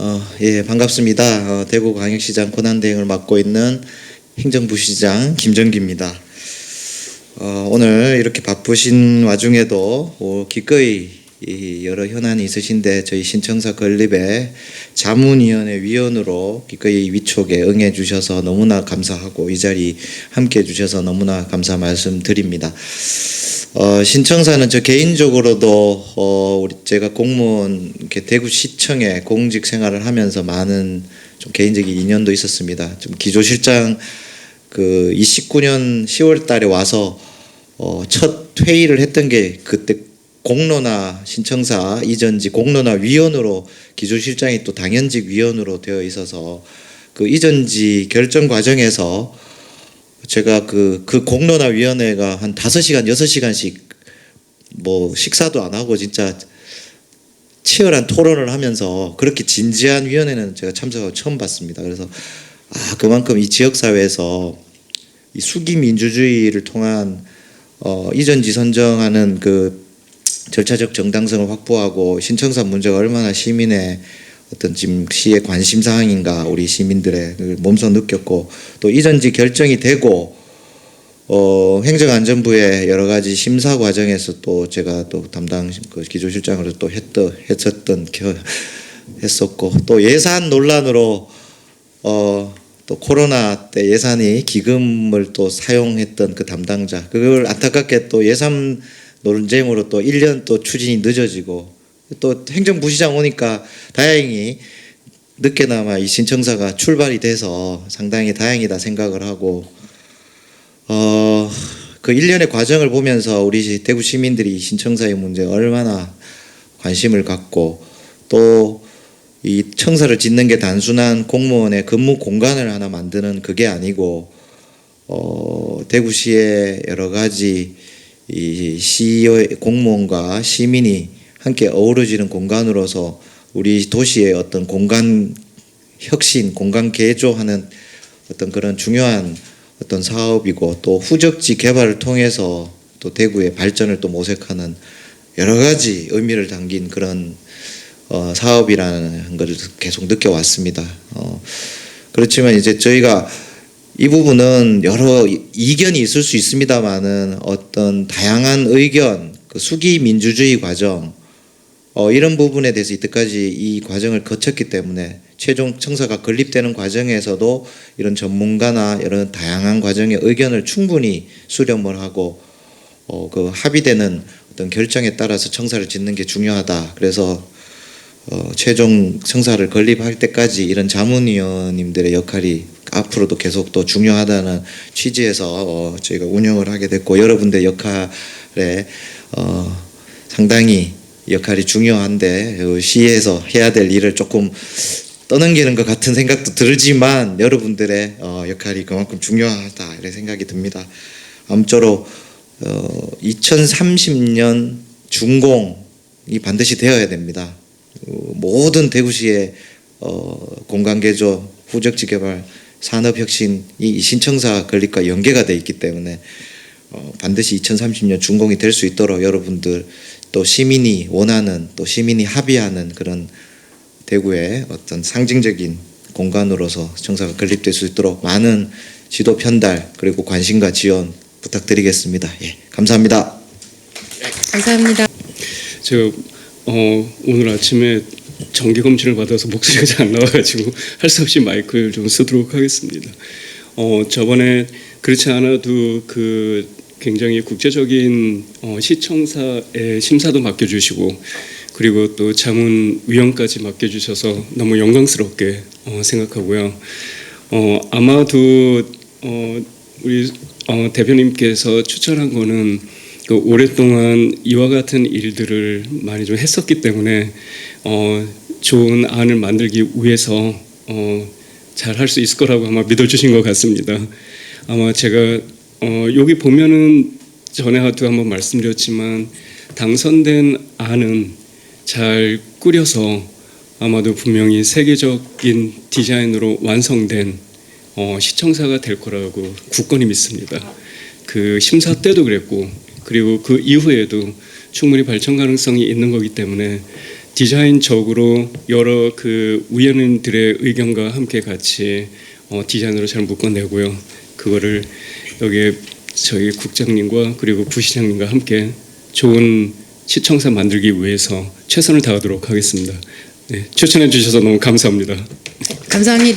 어, 예, 반갑습니다. 어, 대구 광역시장 권한대행을 맡고 있는 행정부시장 김정기입니다. 어, 오늘 이렇게 바쁘신 와중에도 어, 기꺼이 이 여러 현안이 있으신데 저희 신청사 건립의 자문위원회 위원으로 기꺼이 위촉에 응해 주셔서 너무나 감사하고 이 자리 함께 해 주셔서 너무나 감사 말씀드립니다. 어, 신청사는 저 개인적으로도 어, 우리 제가 공무원 이렇게 대구시청에 공직 생활을 하면서 많은 좀 개인적인 인연도 있었습니다. 좀 기조실장 그 29년 10월 달에 와서 어, 첫 회의를 했던 게 그때 공론화 신청사 이전지 공론화 위원으로 기조실장이 또 당연직 위원으로 되어 있어서 그 이전지 결정 과정에서 제가 그, 그 공론화 위원회가 한 5시간, 6시간씩 뭐 식사도 안 하고 진짜 치열한 토론을 하면서 그렇게 진지한 위원회는 제가 참석하고 처음 봤습니다. 그래서 아, 그만큼 이 지역사회에서 이 수기 민주주의를 통한 어, 이전지 선정하는 그 절차적 정당성을 확보하고 신청사 문제가 얼마나 시민의 어떤 지금 시의 관심 사항인가 우리 시민들의 그걸 몸소 느꼈고 또 이전지 결정이 되고 어, 행정안전부의 여러 가지 심사 과정에서 또 제가 또 담당 그 기조실장으로 또 했던 했었던 겨, 했었고 또 예산 논란으로 어, 또 코로나 때 예산이 기금을 또 사용했던 그 담당자 그걸 안타깝게 또 예산 논쟁으로 또 1년 또 추진이 늦어지고 또 행정부시장 오니까 다행히 늦게나마 이 신청사가 출발이 돼서 상당히 다행이다 생각을 하고 어, 그 일련의 과정을 보면서 우리 대구 시민들이 이 신청사의 문제에 얼마나 관심을 갖고 또 이 청사를 짓는 게 단순한 공무원의 근무 공간을 하나 만드는 그게 아니고 어, 대구시의 여러 가지 이 시의 공무원과 시민이 함께 어우러지는 공간으로서 우리 도시의 어떤 공간 혁신, 공간 개조하는 어떤 그런 중요한 어떤 사업이고 또 후적지 개발을 통해서 또 대구의 발전을 또 모색하는 여러 가지 의미를 담긴 그런 어, 사업이라는 것을 계속 느껴왔습니다. 어, 그렇지만 이제 저희가 이 부분은 여러 이견이 있을 수 있습니다만은 어떤 다양한 의견, 그 수기 민주주의 과정 어, 이런 부분에 대해서 이때까지 이 과정을 거쳤기 때문에 최종 청사가 건립되는 과정에서도 이런 전문가나 이런 다양한 과정의 의견을 충분히 수렴을 하고 어, 그 합의되는 어떤 결정에 따라서 청사를 짓는 게 중요하다. 그래서 어, 최종 청사를 건립할 때까지 이런 자문위원님들의 역할이 앞으로도 계속 또 중요하다는 취지에서 어, 저희가 운영을 하게 됐고 여러분들 역할에 어, 상당히 역할이 중요한데 어, 시에서 해야 될 일을 조금 떠넘기는 것 같은 생각도 들지만 여러분들의 어, 역할이 그만큼 중요하다 이런 생각이 듭니다. 아무쪼록 어, 2030년 준공이 반드시 되어야 됩니다. 어, 모든 대구시의 어, 공간 개조, 후적지 개발, 산업 혁신이 이 신청사 건립과 연계가 돼 있기 때문에 어, 반드시 2030년 준공이 될 수 있도록 여러분들 또 시민이 원하는 또 시민이 합의하는 그런 대구의 어떤 상징적인 공간으로서 청사가 건립될 수 있도록 많은 지도 편달 그리고 관심과 지원 부탁드리겠습니다. 예, 감사합니다. 감사합니다. 제가 어, 오늘 아침에 정기 검진을 받아서 목소리가 잘 안 나와가지고 할 수 없이 마이크를 좀 쓰도록 하겠습니다. 어, 저번에 그렇지 않아도 그 굉장히 국제적인 어, 시청사의 심사도 맡겨주시고 그리고 또 자문위원까지 맡겨주셔서 너무 영광스럽게 어, 생각하고요. 어, 아마도 어, 우리 어, 대표님께서 추천한 거는 그 오랫동안 이와 같은 일들을 많이 좀 했었기 때문에 어, 좋은 안을 만들기 위해서 어, 잘 할 수 있을 거라고 아마 믿어주신 것 같습니다. 아마 제가 어, 여기 보면은 전에 하도 한번 말씀드렸지만 당선된 안은 잘 꾸려서 아마도 분명히 세계적인 디자인으로 완성된 어, 시청사가 될 거라고 굳건히 믿습니다. 그 심사 때도 그랬고 그리고 그 이후에도 충분히 발전 가능성이 있는 거기 때문에 디자인적으로 여러 그 위원님들의 의견과 함께 같이 어, 디자인으로 잘 묶어내고요. 그거를 여기 저희 국장님과 그리고 부시장님과 함께 좋은 시청사 만들기 위해서 최선을 다하도록 하겠습니다. 네, 추천해 주셔서 너무 감사합니다. 감사합니다.